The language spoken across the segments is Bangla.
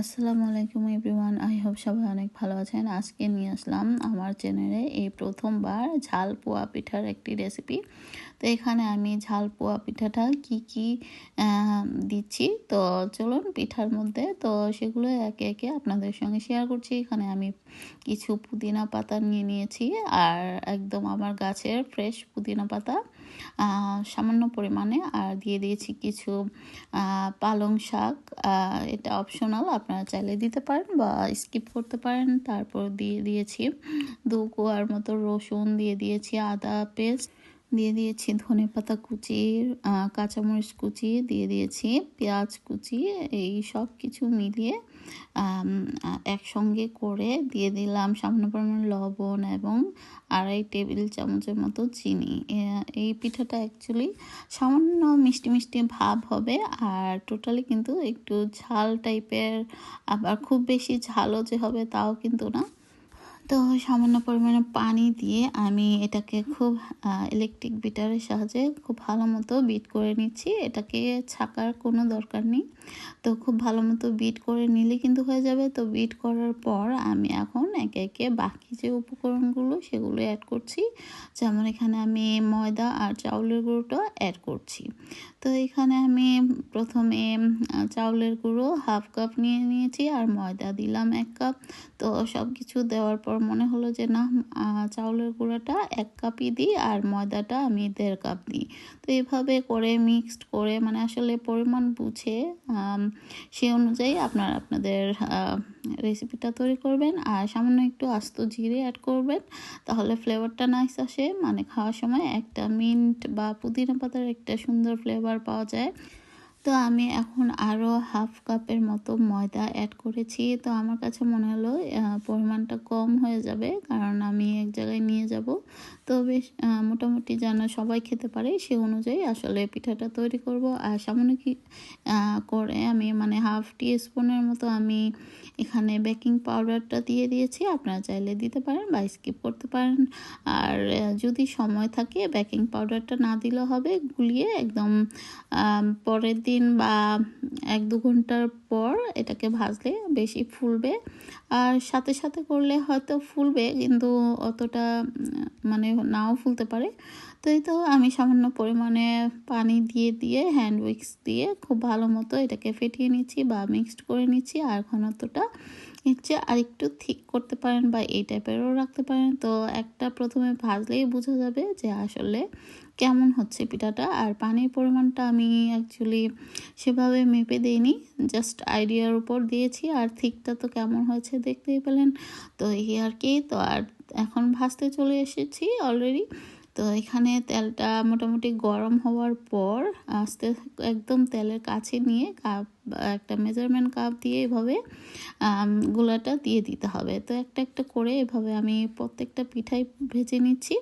আসসালামু আলাইকুম এভরিওয়ান, আই হোপ সবাই অনেক ভালো আছেন। আজকে নিয়ে আসলাম আমার চ্যানেলে এই প্রথমবার ঝাল পোয়া পিঠার একটি রেসিপি তো এখানে আমি ঝাল পোয়া পিঠাটা কি কি দিচ্ছি। তো চলুন পিঠার মধ্যে। তো সেগুলো একে একে আপনাদের সঙ্গে শেয়ার করছি। এখানে আমি কিছু পুদিনা পাতা নিয়ে নিয়েছি। আর একদম আমার গাছের ফ্রেশ পুদিনা পাতা। সামান্য পরিমাণে। আর দিয়ে দিয়েছি কিছু পালং শাক। এটা অপশনাল আপনারা চাইলে দিতে পারেন বা স্কিপ করতে পারেন। তারপর দিয়ে দিয়েছি দু কোয়ার মতো রসুন, দিয়ে দিয়েছি আদা পেস্ট দিয়ে দিয়েছি ধনে পাতা কুচি কাঁচামরিচ কুচি, দিয়ে দিয়েছি পেঁয়াজ কুচি, এই সব কিছু মিলিয়ে একসঙ্গে করে দিয়ে দিলাম সামান্য পরিমাণ লবণ এবং আড়াই টেবিল চামচের মতো চিনি। এই পিঠাটা অ্যাকচুয়ালি সামান্য মিষ্টি মিষ্টি ভাব হবে আর টোটালি কিন্তু একটু ঝাল টাইপের আবার খুব বেশি ঝালও যে হবে তাও কিন্তু না। তো সামান্য পরিমাণে পানি দিয়ে আমি এটাকে খুব ইলেকট্রিক বিটারের সাহায্যে খুব ভালো মতো বিট করে নিচ্ছি। এটাকে ছাকার কোনো দরকার নেই। তো খুব ভালো মতো বিট করে নিলে কিন্তু হয়ে যাবে। তো বিট করার পর আমি এখন একে একে বাকি যে উপকরণগুলো সেগুলো অ্যাড করছি। যেমন এখানে আমি ময়দা আর চাউলের গুঁড়োটা অ্যাড করছি। তো এখানে আমি প্রথমে চাউলের গুঁড়ো হাফ কাপ নিয়ে নিয়েছি আর ময়দা দিলাম এক কাপ তো সব কিছু দেওয়ার পর মনে হলো যে না চাউলের গুঁড়াটা এক কাপই দিই আর ময়দাটা আমি দেড় কাপ দিই। তো এভাবে করে মিক্সড করে মানে আসলে পরিমাণ বুঝে সে অনুযায়ী আপনার আপনাদের রেসিপিটা তৈরি করবেন। আর সামান্য একটু আস্ত জিরে অ্যাড করবেন, তাহলে ফ্লেভারটা নাইস আসে। মানে খাওয়ার সময় একটা মিন্ট বা পুদিনা পাতার একটা সুন্দর ফ্লেভার পাওয়া যায়। তো আমি এখন আরও হাফ কাপের মতো ময়দা অ্যাড করেছি। তো আমার কাছে মনে হলো পরিমাণটা কম হয়ে যাবে, কারণ আমি এক জায়গায় নিয়ে যাব। তো বেশ মোটামুটি যেন সবাই খেতে পারে সে অনুযায়ী আসলে পিঠাটা তৈরি করব। আর সামান্য কি করে আমি মানে হাফ টি স্পুনের মতো আমি এখানে বেকিং পাউডারটা দিয়ে দিয়েছি। আপনারা চাইলে দিতে পারেন বা স্কিপ করতে পারেন। আর যদি সময় থাকে, বেকিং পাউডারটা না দিলে হবে, গুলিয়ে একদম পরের দিন বা এক দু ঘণ্টার পর এটাকে ভাজলে বেশি ফুলবে। আর সাথে সাথে করলে হয়তো ফুলবে, কিন্তু অতটা মানে নাও ফুলতে পারে। তো এই তো আমি সামান্য পরিমাণে পানি দিয়ে দিয়ে হ্যান্ড উইক্স দিয়ে খুব ভালো মতো এটাকে ফেটিয়ে নিচ্ছি বা মিক্সড করে নিচ্ছি। আর ঘনত্বটা এর চেয়ে আরেকটু ঠিক করতে পারেন বা এই টাইপেরও রাখতে পারেন। তো একটা প্রথমে ভাজলেই বোঝা যাবে যে আসলে কেমন হচ্ছে পিঠাটা। আর পানির পরিমাণটা আমি অ্যাকচুয়ালি সেভাবে মেপে দিইনি জাস্ট আইডিয়ার উপর দিয়েছি। আর থিকটা তো কেমন হয়েছে দেখতেই পেলেন। তো এই আর কি, তো আর এখন ভাজতে চলে এসেছি অলরেডি তো এখানে তেলটা মোটামুটি গরম হওয়ার পর আস্তে একদম তেলের কাছে নিয়ে কাপ একটা মেজারমেন্ট কাপ দিয়ে এভাবে গোলাটা দিয়ে দিতে হবে। তো একটা একটা করে এভাবে আমি প্রত্যেকটা পিঠাই ভেজে নিচ্ছি।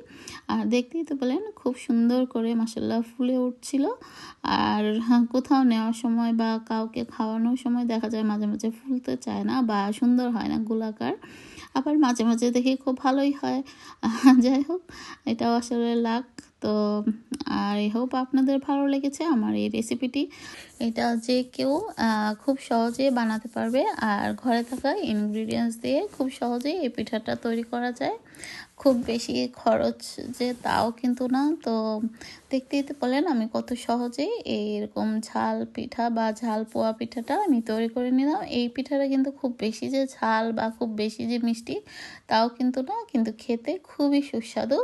আর দেখতেই তো বলেন খুব সুন্দর করে মাসাল্লাহ ফুলে উঠছিল। আর কোথাও নেওয়ার সময় বা কাউকে খাওয়ানোর সময় দেখা যায় মাঝে মাঝে ফুলতে চায় না বা সুন্দর হয় না গোলাকার। আবার মাঝে মাঝে দেখি খুব ভালোই হয়। যাই হোক, এটাও আসলে লাক তো আর আই হোপ আপনাদের ভালো লেগেছে আমার এই রেসিপিটি এটা যে কেউ খুব সহজে বানাতে পারবে। আর ঘরে থাকা ইনগ্রিডিয়েন্টস দিয়ে খুব সহজেই এই পিঠাটা তৈরি করা যায়। খুব বেশি খরচ যে তাও কিন্তু না। তো দেখতে দিতে বলেন, আমি কত সহজেই এইরকম ঝাল পিঠা বা ঝাল পোয়া পিঠাটা আমি তৈরি করে নিলাম। এই পিঠাটা কিন্তু খুব বেশি যে ঝাল বা খুব বেশি যে মিষ্টি তাও কিন্তু না, কিন্তু খেতে খুবই সুস্বাদু।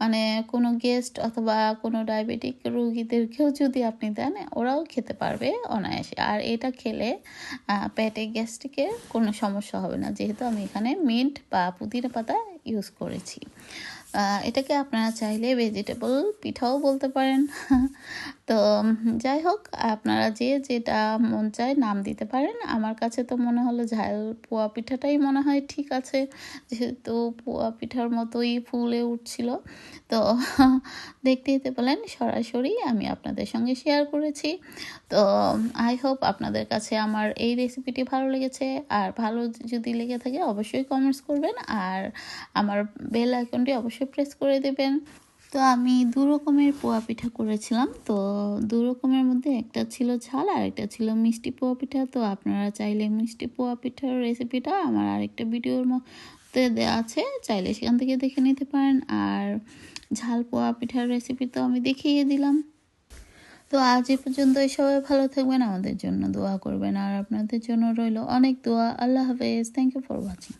মানে কোনো গেস্ট অথবা কোনো ডায়াবেটিক রুগীদেরকেও যদি আপনি দেন, ওরাও খেতে পারবে অনায়াসে। আর এটা খেলে পেটে গ্যাস্ট্রিকের কোনো সমস্যা হবে না। যেহেতু আমি এখানে মিন্ট বা পুদিনা পাতা ইউজ করেছি। এটাকে আপনারা চাইলে ভেজিটেবল পিঠাও বলতে পারেন তো যাই হোক, আপনারা যে যেটা মন চায় নাম দিতে পারেন। আমার কাছে তো মনে হলো ঝাল পোয়া পিঠাটাই মনে হয় ঠিক আছে। যেহেতু পোয়া পিঠার মতোই ফুলে উঠছিল। তো, দেখতে দিতে বলেন, সরাসরি আমি আপনাদের সঙ্গে শেয়ার করেছি। তো আই হোপ আপনাদের কাছে আমার এই রেসিপিটি ভালো লেগেছে। আর ভালো যদি লেগে থাকে, অবশ্যই কমেন্টস করবেন। আর আমার বেল আইকনটি অবশ্যই প্রেস করে দেবেন। তো আমি দু রকমের পোয়া পিঠা করেছিলাম। তো দু রকমের মধ্যে একটা ছিল ঝাল আর একটা ছিল মিষ্টি পোয়া পিঠা। তো আপনারা চাইলে মিষ্টি পোয়া পিঠার রেসিপিটা আমার আরেকটা ভিডিওর মধ্যে দেওয়া আছে। চাইলে সেখান থেকে দেখে নিতে পারেন। আর ঝাল পোয়া পিঠার রেসিপি তো আমি দেখিয়ে দিলাম। তো আজ এ পর্যন্ত সবাই ভালো থাকবেন, আমাদের জন্য দোয়া করবেন। আর আপনাদের জন্য রইল অনেক দোয়া। আল্লাহ হাফেজ। Thank you for watching